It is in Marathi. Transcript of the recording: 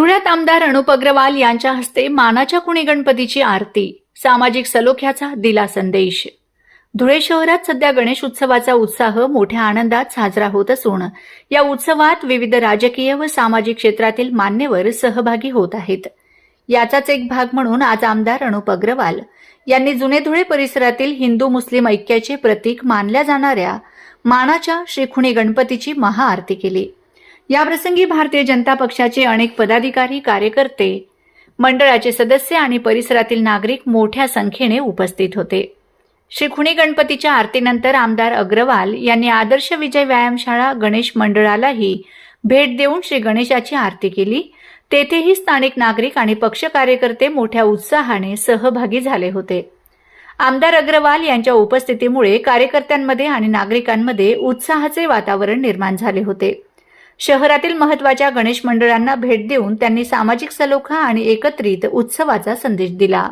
धुळ्यात आमदार अनुप अग्रवाल यांच्या हस्ते मानाच्या कुणी गणपतीची आरती सामाजिक सलोख्याचा दिला संदेश. धुळे शहरात सध्या गणेश उत्सवाचा उत्साह मोठ्या आनंदात साजरा होत असून या उत्सवात विविध राजकीय व सामाजिक क्षेत्रातील मान्यवर सहभागी होत आहेत. याचाच एक भाग म्हणून आज आमदार अनुप अग्रवाल यांनी जुने धुळे परिसरातील हिंदू मुस्लिम ऐक्याचे प्रतीक मानल्या जाणाऱ्या मानाच्या श्रीखुणी गणपतीची महाआरती केली. याप्रसंगी भारतीय जनता पक्षाचे अनेक पदाधिकारी कार्यकर्ते मंडळाचे सदस्य आणि परिसरातील नागरिक मोठ्या संख्येने उपस्थित होते. श्री खुणी गणपतीच्या आरतीनंतर आमदार अग्रवाल यांनी आदर्श विजय व्यायामशाळा गणेश मंडळालाही भेट देऊन श्री गणेशाची आरती केली. तेथेही स्थानिक नागरिक आणि पक्ष कार्यकर्ते मोठ्या उत्साहाने सहभागी झाले होते. आमदार अग्रवाल यांच्या उपस्थितीमुळे कार्यकर्त्यांमध्ये आणि नागरिकांमध्ये उत्साहाचे वातावरण निर्माण झाले होते. शहरातील महत्त्वाच्या गणेश मंडळांना भेट देऊन त्यांनी सामाजिक सलोखा आणि एकत्रित उत्सवाचा संदेश दिला.